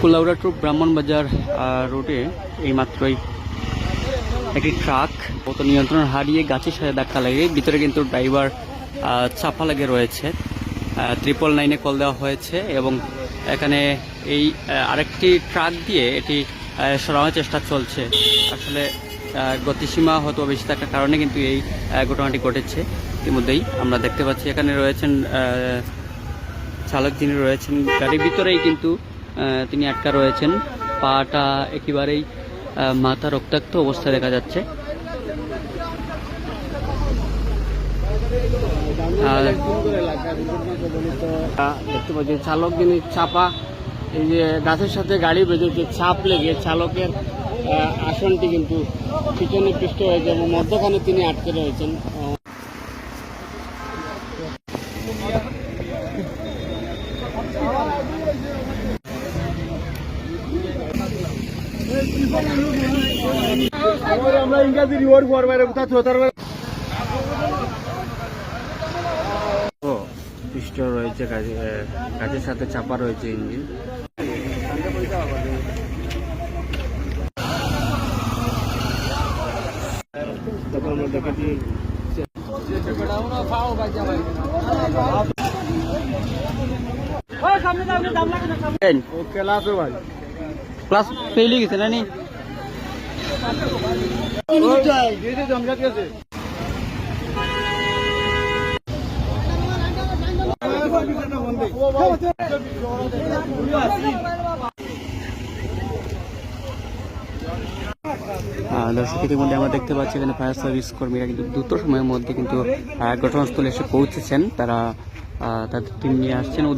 Kulaura two Brahmanbazar রোডে এইমাত্রই একটি truck কত নিয়ন্ত্রণ হারিয়ে গাছের সাথে ধাক্কা লাগে ভিতরে কিন্তু ড্রাইভার চাপা লাগে রয়েছে। ট্রিপল নাইনে কল দেওয়া হয়েছে এবং এখানে এই আরেকটি ট্রাক দিয়ে এটি সরানোর চেষ্টা চলছে। আসলে গতিসীমা হয়তো বেশি থাকার কারণে কিন্তু এই ঘটনাটি ঘটেছে। ইতিমধ্যেই আমরা দেখতে পাচ্ছি এখানে রয়েছেন চালক যিনি রয়েছেন। গাড়ির ভিতরেই কিন্তু তিনি আটকা রয়েছেন। পাটা একেবারেই মাথা রক্তাক্ত অবস্থায় দেখা যাচ্ছে। চালক যিনি চাপা, এই যে গাছের সাথে গাড়ি বেঁধেছে চাপ লেগে চালকের আসনটি কিন্তু পিছনে পৃষ্ঠ হয়েছে এবং মধ্যখানে তিনি আটকে রয়েছেন। আমরা ইংরাজি রিওয়ার্ড করবার কোথা থোতার পৃষ্ঠ রয়েছে গাছের সাথে চাপা রয়েছে ইঞ্জিন তখন আমরা ভাই ক্লাস ফেলে গেছে না নি আমরা দেখতে পাচ্ছি এখানে ফায়ার সার্ভিস কর্মীরা কিন্তু দ্রুত সময়ের মধ্যে কিন্তু ঘটনাস্থলে এসে পৌঁছেছেন। তারা তাদের টিম নিয়ে আসছেন।